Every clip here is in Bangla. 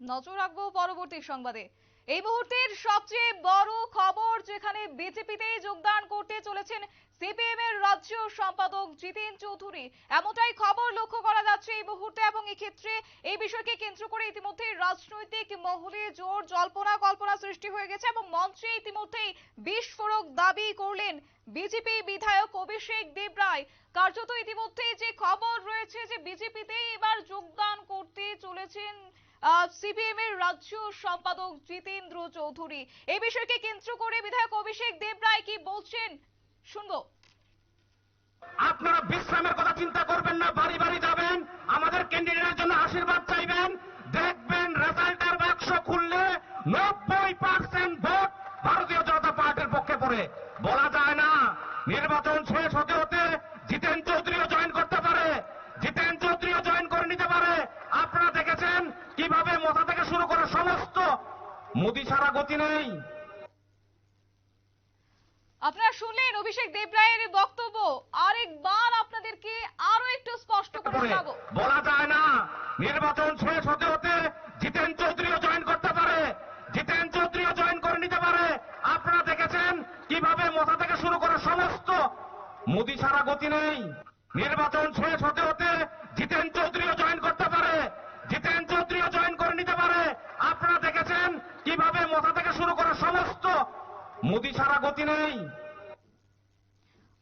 নজর রাখব পরবর্তী সংবাদে। এই মুহূর্তের সবচেয়ে বড় খবর যেখানে বিজেপিতে যোগদান করতে চলেছেন সিপিএম এর রাজ্য সম্পাদক জিতেন চৌধুরী, এমনটাই খবর লক্ষ্য করা যাচ্ছে এই মুহূর্তে এবং ক্ষেত্রে এই বিষয়কে কেন্দ্র করে ইতিমধ্যে রাজনৈতিক মহলে জোর জল্পনা কল্পনা সৃষ্টি হয়ে গেছে এবং মঞ্চে ইতিমধ্যেই বিস্ফোরক দাবি করলেন বিজেপি বিধায়ক অভিষেক দেবরায়। কার্যত ইতিমধ্যেই যে খবর রয়েছে যে বিজেপিতে এবার যোগদান করতে চলেছেন সিপিএম এর রাজ্য সম্পাদক জিতেন্দ্র চৌধুরী। এই বিষয়কে কেন্দ্র করে বিধায়ক অভিষেক দেবরায় কি বলছেন? শুনব। আপনারা বিশ্রামের কথা চিন্তা করবেন না, বাড়ি বাড়ি যাবেন, আমাদের ক্যান্ডিডেটের জন্য আশীর্বাদ চাইবেন। দেখবেন রেজাল্টের বাক্স খুললে নব্বই পার্সেন্ট ভোট ভারতীয় জনতা পার্টির পক্ষে পড়ে। বলা যায় না, নির্বাচন শেষ হতে হতে কীভাবে মোথা থেকে শুরু করে সমস্ত মোদি ছাড়া গতি নেই। আপনারা শুনলেন অভিষেক দেবরায়ের বক্তব্য। আরেকবার আপনাদেরকে আরও একটু স্পষ্ট করে করে শোনাবো। বলা যায় না নির্বাচন শেষ হতে হতে জিতেন চৌধুরীও জয়েন করতে পারে জিতেন চৌধুরীও জয়েন করে নিতে পারে। আপনারা দেখেছেন কীভাবে মোথা থেকে শুরু করে সমস্ত মোদি ছাড়া গতি নেই। নির্বাচন শেষ হতে হতে কীভাবে মোথা থেকে শুরু করে সমস্ত? মোদি ছাড়া গতি নেই।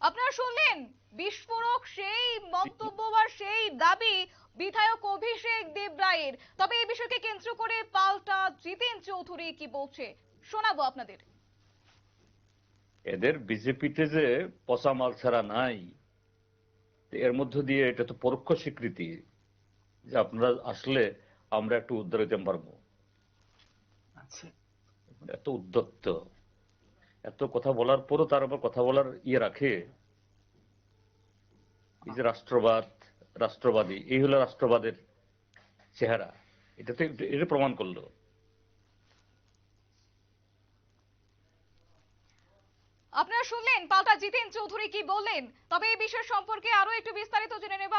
আপনারা শুনলেন বিস্ফোরক সেই মন্তব্য বা সেই দাবি বিধায়ক অভিষেক দেবরায়ের। তবে এই বিষয়কে কেন্দ্র করে পাল্টা জিতেন চৌধুরী কি বলছে শোনাবো আপনাদের। এদের বিজেপিতে যে পচা মাল ছাড়া নাই এর মধ্য দিয়ে এটা তো পরোক্ষ স্বীকৃতি যে আপনারা আসলে আমরা একটু উদ্ধার হইতে পারব এত উদ্যত্ত এত কথা বলার পরও তার আবার কথা বলার ইয়ে রাখে। এই যে রাষ্ট্রবাদ রাষ্ট্রবাদী এই হলো রাষ্ট্রবাদের চেহারা। এটা তো এটা প্রমাণ করল। আপনারা শুনলেন পাল্টা জিতেন চৌধুরী কি বললেন? তবে এই বিষয় সম্পর্কে আরও একটু বিস্তারিত জেনে নেব।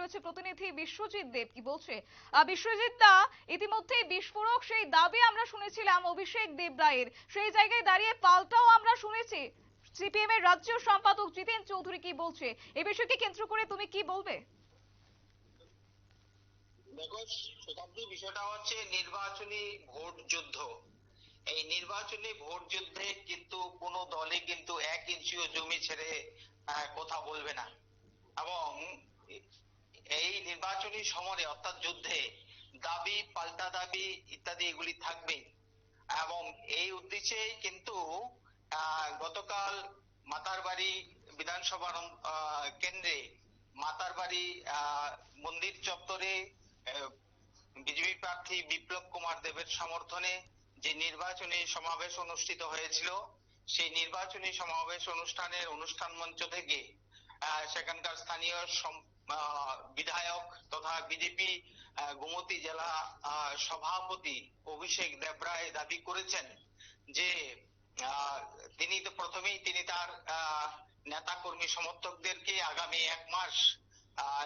রয়েছে প্রতিনিধি বিশ্বজিৎ দেব কি বলছে? বিশ্বজিৎ দা ইতিমধ্যে বিস্ফোরক, সেই দাবি আমরা শুনেছিলাম অভিষেক দেবরায়ের সেই জায়গায় দাঁড়িয়ে পাল্টাও আমরা শুনেছি। সিপিএম এর রাজ্য সম্পাদক জিতেন চৌধুরী কি বলছে? এই বিষয়কে কেন্দ্র করে তুমি কি বলবে? বিষয়টা হচ্ছে নির্বাচনী ভোট যুদ্ধ। এই নির্বাচনী ভোট যুদ্ধে কিন্তু কোন দলে কিন্তু এক ইঞ্চিও জমি ছেড়ে কথা বলবে না। এবং এই নির্বাচনী সমরে, অর্থাৎ যুদ্ধে, দাবি, পাল্টা দাবি ইত্যাদি এগুলি থাকবে। এবং এই উদ্দেশ্যেই কিন্তু গতকাল মাতারবাড়ি বিধানসভার কেন্দ্রে মাতারবাড়ি মন্দির চত্বরে বিজেপি প্রার্থী বিপ্লব কুমার দেবের সমর্থনে যে নির্বাচনী সমাবেশ অনুষ্ঠিত হয়েছিল, সেই নির্বাচনী সমাবেশ অনুষ্ঠানের অনুষ্ঠান মঞ্চ থেকে সেখানকার স্থানীয় বিধায়ক তথা বিজেপি গোমতী জেলা সভাপতি অভিষেক দেবরায় দাবি করেছেন যে তিনি তো প্রথমেই তিনি তার নেতা কর্মী সমর্থকদেরকে আগামী এক মাস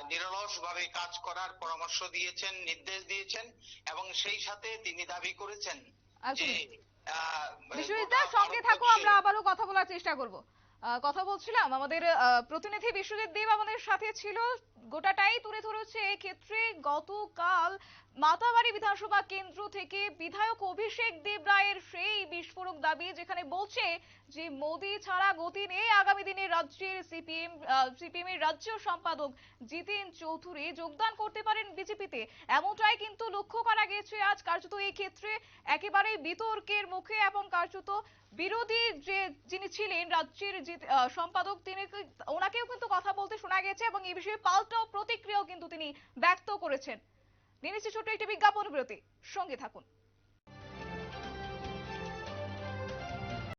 নিরলস ভাবে কাজ করার পরামর্শ দিয়েছেন নির্দেশ দিয়েছেন এবং সেই সাথে তিনি দাবি করেছেন যে আহ, বিশ্বজিৎ সঙ্গে থাকো আমরা আবারও কথা বলার চেষ্টা করব। কথা বলছিলাম। আমাদের প্রতিনিধি বিশ্বজিৎ দেব আমাদের সাথে ছিল। গোটাটাই তুলে ধরেছে ক্ষেত্রে গতকাল মাতাবাড়ি বিধানসভা কেন্দ্র থেকে বিধায়ক অভিষেক দেব রায়ের সেই বিস্ফোরক দাবি, যেখানে বলছে যে মোদি ছাড়া গতি নেই আগামী দিনে রাজ্যের সিপিএম সিপিএম এর রাজ্য সম্পাদক জিতেন চৌধুরী। যোগদান করতে পারেন বিজেপিতে। এমনটাই কিন্তু লক্ষ্য করা গেছে আজ কার্যত এই ক্ষেত্রে একেবারেই বিতর্কের মুখে এবং কার্যত বিরোধী যে, যিনি ছিলেন রাজ্যের সম্পাদক, তিনি ওনাকেও কিন্তু কথা বলতে শোনা গেছে এবং এই বিষয়ে পাল্টা প্রতিক্রিয়াও কিন্তু তিনি ব্যক্ত করেছেন। নিয়ে নিচ্ছে ছোট্ট একটি বিজ্ঞাপন বিরতি। সঙ্গে থাকুন।